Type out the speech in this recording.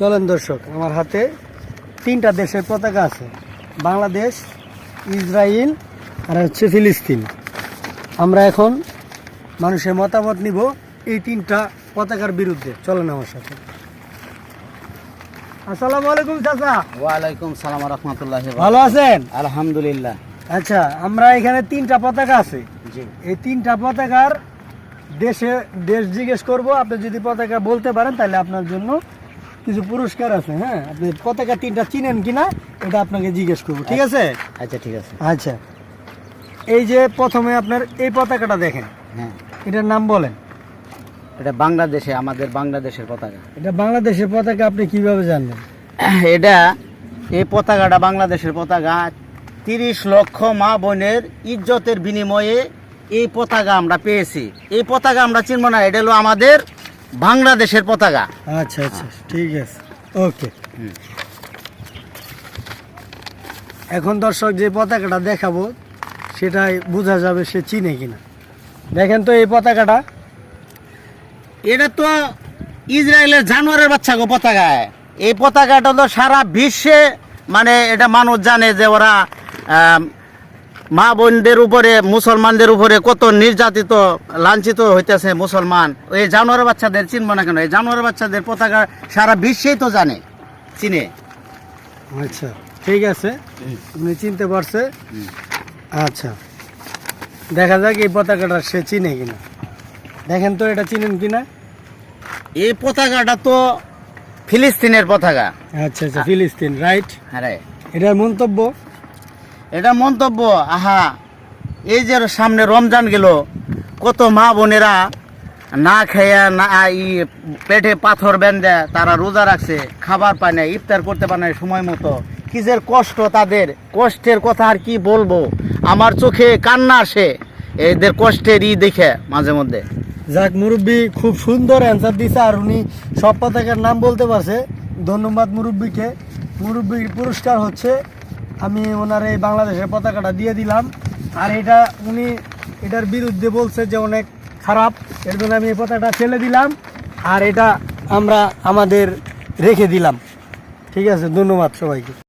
চলেন দর্শক আমার হাতে তিনটা দেশের পতাকা আছে। বাংলাদেশ ইসরায়েল আর হচ্ছে ফিলিস্তিন। আমরা এখন মানুষের মতামত নিব এই তিনটা পতাকার বিরুদ্ধে। চলেন আমার সাথে। আসসালামু আলাইকুম চাচা। ওয়ালাইকুম সালাম রহমতুল্লাহ ভালো আছেন? আলহামদুলিল্লাহ। আচ্ছা আমরা এখানে তিনটা পতাকা আছে। জি। এই তিনটা পতাকার দেশে দেশ জিজ্ঞেস করব। আপনি যদি পতাকা বলতে পারেন তাহলে আপনার জন্য কিছু পুরস্কার আছে হ্যাঁ? আপনি পতাকা তিনটা চিনেন কিনা এটা আপনাকে জিজ্ঞেস করব ঠিক আছে? আচ্ছা ঠিক আছে। আচ্ছা। এই যে প্রথমে আপনার এই পতাকাটা দেখেন হ্যাঁ। এটার নাম বলেন। এটা বাংলাদেশে আমাদের বাংলাদেশের পতাকা। এটা বাংলাদেশের পতাকা আপনি কীভাবে জানলেন? এটা এই পতাকাটা বাংলাদেশের পতাকা। তিরিশ লক্ষ মা বোনের ইজ্জতের বিনিময়ে এই পতাকা আমরা পেয়েছি। এই পতাকা আমরা চিনব না এটা হলো আমাদের বাংলাদেশের পতাকা। আচ্ছা আচ্ছা ঠিক আছে। ওকে। এখন দর্শক যে পতাকাটা দেখাবো সেটাই বোঝা যাবে সে চিনে কিনা। দেখেন তো এই পতাকাটা। এটা তো ইসরায়েলের জানোয়ারের বাচ্চা গো পতাকায়। এই পতাকাটা তো সারা বিশ্বে মানে এটা মানুষ জানে যে ওরা মা বোনদের উপরে মুসলমানদের উপরে কত নির্যাতিত লাঞ্ছিত হইতেছে মুসলমান। এই জানোয়ারের বাচ্চাদের চিনব না কেন? এই জানোয়ারের বাচ্চাদের পতাকা সারা বিশ্বেই তো জানে চিনে। আচ্ছা ঠিক আছে। উনি চিনতে পারছে? আচ্ছা। দেখা যাক এই পতাকাটা সে চিনে কিনা। দেখেন তো এটা চিনেন কিনা? এই পতাকাটা তো ফিলিস্তিনের পতাকা। আচ্ছা আচ্ছা ফিলিস্তিন রাইট হ্যাঁ এটার মন্তব্য? এটা মন্তব্য, আহা, এই যে সামনে রমজান গেল, কত মা বোনেরা না খেয়ে, না ই পেটে পাথর বেঁধে তারা রোজা রাখছে, খাবার পায় না, ইফতার করতে পারে না সময় মতো। কিসের কষ্ট তাদের, কষ্টের কথা আর কি বলব? আমার চোখে কান্না আসে, এদের কষ্টের ই দেখে মাঝে মধ্যে। যাক, মুরব্বী, খুব সুন্দর অ্যান্সার দিছে আর উনি সব পতাকার নাম বলতে পারছে। ধন্যবাদ মুরব্বীকে। মুরব্বীর পুরস্কার হচ্ছে আমি ওনার এই বাংলাদেশের পতাকাটা দিয়ে দিলাম। আর এটা উনি এটার বিরুদ্ধে বলছে যে অনেক খারাপ। এর জন্য আমি এই পতাকাটা ফেলে দিলাম। আর এটা আমরা আমাদের রেখে দিলাম। ঠিক আছে, ধন্যবাদ সবাইকে।